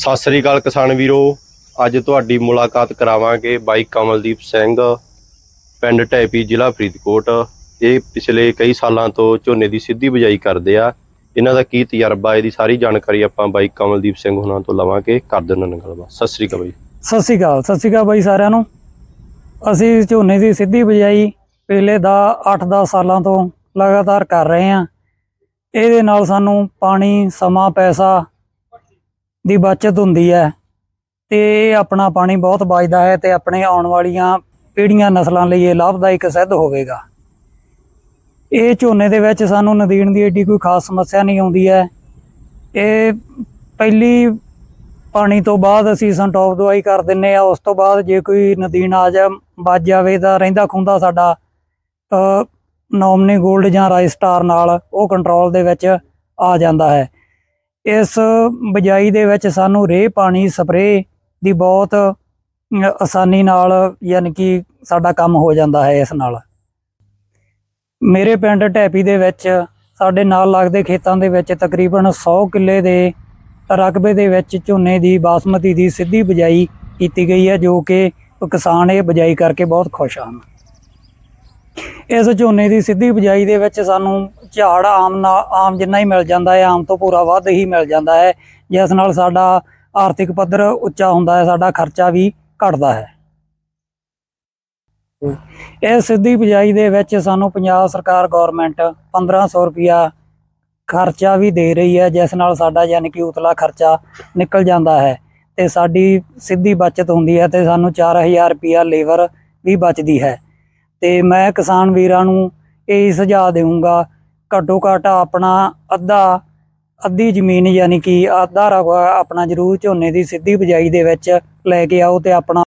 ਸਤਿ ਸ੍ਰੀ ਅਕਾਲ ਕਿਸਾਨ ਵੀਰੋ। ਅੱਜ ਤੁਹਾਡੀ ਮੁਲਾਕਾਤ ਕਰਾਵਾਂਗੇ ਬਾਈ ਕਮਲਦੀਪ ਸਿੰਘ, ਪਿੰਡ ਢੈਪੀ, ਜ਼ਿਲ੍ਹਾ ਫਰੀਦਕੋਟ। ਇਹ ਪਿਛਲੇ ਕਈ ਸਾਲਾਂ ਤੋਂ ਝੋਨੇ ਦੀ ਸਿੱਧੀ ਬਿਜਾਈ ਕਰਦੇ ਆ। ਇਹਨਾਂ ਦਾ ਕੀ ਤਜਰਬਾ, ਇਹਦੀ ਸਾਰੀ ਜਾਣਕਾਰੀ ਆਪਾਂ ਬਾਈ ਕਮਲਦੀਪ ਸਿੰਘ ਹੁਣਾਂ ਤੋਂ ਲਵਾਂਗੇ। ਕਰ ਦਿੰਨਾਂ ਨਾਲ ਗੱਲਬਾਤ ਸਤਿ ਸ੍ਰੀ ਅਕਾਲ ਬਾਈ। ਸਤਿ ਸ਼੍ਰੀ ਅਕਾਲ, ਸਤਿ ਸ਼੍ਰੀ ਅਕਾਲ ਬਾਈ ਸਾਰਿਆਂ ਨੂੰ। ਅਸੀਂ ਝੋਨੇ ਦੀ ਸਿੱਧੀ ਬਿਜਾਈ ਪਿਛਲੇ ਦਾ 8-10 ਸਾਲਾਂ ਤੋਂ ਲਗਾਤਾਰ ਕਰ ਰਹੇ ਹਾਂ। ਇਹਦੇ ਨਾਲ ਸਾਨੂੰ ਪਾਣੀ, ਸਮਾਂ, ਪੈਸਾ ਦੀ ਬਚਤ ਹੁੰਦੀ ਹੈ ਤੇ ਇਹ ਆਪਣਾ ਪਾਣੀ ਬਹੁਤ ਬਚਦਾ ਹੈ ਤੇ ਆਪਣੇ ਆਉਣ ਵਾਲੀਆਂ ਪੀੜ੍ਹੀਆਂ ਨਸਲਾਂ ਲਈ ਇਹ ਲਾਭਦਾਇਕ ਸਿੱਧ ਹੋਵੇਗਾ। ਇਹ ਝੋਨੇ ਦੇ ਵਿੱਚ ਸਾਨੂੰ ਨਦੀਨ ਦੀ ਏਡੀ ਕੋਈ ਖਾਸ ਸਮੱਸਿਆ ਨਹੀਂ ਆਉਂਦੀ ਹੈ। ਇਹ ਪਹਿਲੀ ਪਾਣੀ ਤੋਂ ਬਾਅਦ ਅਸੀਂ ਸੰਟੋਪ ਦਵਾਈ ਕਰ ਦਿੰਨੇ ਆ, ਉਸ ਤੋਂ ਬਾਅਦ ਜੇ ਕੋਈ ਨਦੀਨ ਆ ਜਾ, ਵੱਜ ਜਾਵੇ ਤਾਂ ਰਹਿੰਦਾ ਖੁੰਦਾ ਸਾਡਾ ਨੋਮਨੀ 골ਡ ਜਾਂ ਰਾਈਸ ਸਟਾਰ ਨਾਲ ਉਹ ਕੰਟਰੋਲ ਦੇ ਵਿੱਚ ਆ ਜਾਂਦਾ ਹੈ। ਇਸ ਬਜਾਈ ਦੇ ਵਿੱਚ ਸਾਨੂੰ ਰੇਹ ਪਾਣੀ, ਸਪਰੇਅ ਦੀ ਬਹੁਤ ਆਸਾਨੀ ਨਾਲ ਯਾਨੀ ਕਿ ਸਾਡਾ ਕੰਮ ਹੋ ਜਾਂਦਾ ਹੈ ਇਸ ਨਾਲ। ਮੇਰੇ ਪਿੰਡ ਢੈਪੀ ਦੇ ਵਿੱਚ, ਸਾਡੇ ਨਾਲ ਲੱਗਦੇ ਖੇਤਾਂ ਦੇ ਵਿੱਚ ਤਕਰੀਬਨ 100 ਕਿੱਲੇ ਦੇ ਰਕਬੇ ਦੇ ਵਿੱਚ ਝੋਨੇ ਦੀ, ਬਾਸਮਤੀ ਦੀ ਸਿੱਧੀ ਬਜਾਈ ਕੀਤੀ ਗਈ ਹੈ, ਜੋ ਕਿ ਕਿਸਾਨ ਇਹ ਬਜਾਈ ਕਰਕੇ ਬਹੁਤ ਖੁਸ਼ ਹਨ। ਇਸ ਝੋਨੇ ਦੀ ਸਿੱਧੀ ਬਜਾਈ ਦੇ ਵਿੱਚ ਸਾਨੂੰ ਝਾੜ ਆਮ ਨਾਲ ਆਮ ਜਿੰਨਾ ਹੀ ਮਿਲ ਜਾਂਦਾ ਹੈ, ਆਮ ਤੋਂ ਪੂਰਾ ਵੱਧ ਹੀ ਮਿਲ ਜਾਂਦਾ ਹੈ। ਜਿਸ ਨਾਲ ਸਾਡਾ ਆਰਥਿਕ ਪੱਧਰ ਉੱਚਾ ਹੁੰਦਾ ਹੈ, ਸਾਡਾ ਖਰਚਾ ਵੀ ਘਟਦਾ ਹੈ। ਇਹ ਸਿੱਧੀ ਬਜਾਈ ਦੇ ਵਿੱਚ ਸਾਨੂੰ ਪੰਜਾਬ ਸਰਕਾਰ ਗਵਰਨਮੈਂਟ 1500 ਰੁਪਿਆ ਖਰਚਾ ਵੀ ਦੇ ਰਹੀ ਹੈ, ਜਿਸ ਨਾਲ ਸਾਡਾ ਯਾਨੀ ਕਿ ਉਤਲਾ ਖਰਚਾ ਨਿਕਲ ਜਾਂਦਾ ਹੈ ਤੇ ਸਾਡੀ ਸਿੱਧੀ ਬਚਤ ਹੁੰਦੀ ਹੈ ਤੇ ਸਾਨੂੰ 4000 ਰੁਪਿਆ ਲੇਬਰ ਵੀ ਬਚਦੀ ਹੈ। ਤੇ ਮੈਂ ਕਿਸਾਨ ਵੀਰਾਂ ਨੂੰ ਇਹ ਸੁਝਾਅ ਦੇਵਾਂਗਾ ਘੱਟੋ ਘੱਟ ਆਪਣਾ ਅੱਧਾ, ਅੱਧੀ ਜ਼ਮੀਨ ਯਾਨੀ ਕਿ ਅੱਧਾ ਰਕਬਾ ਆਪਣਾ ਜ਼ਰੂਰ ਝੋਨੇ ਦੀ ਸਿੱਧੀ ਬਿਜਾਈ ਦੇ ਵਿੱਚ ਲੈ ਕੇ ਆਓ ਤੇ ਆਪਣਾ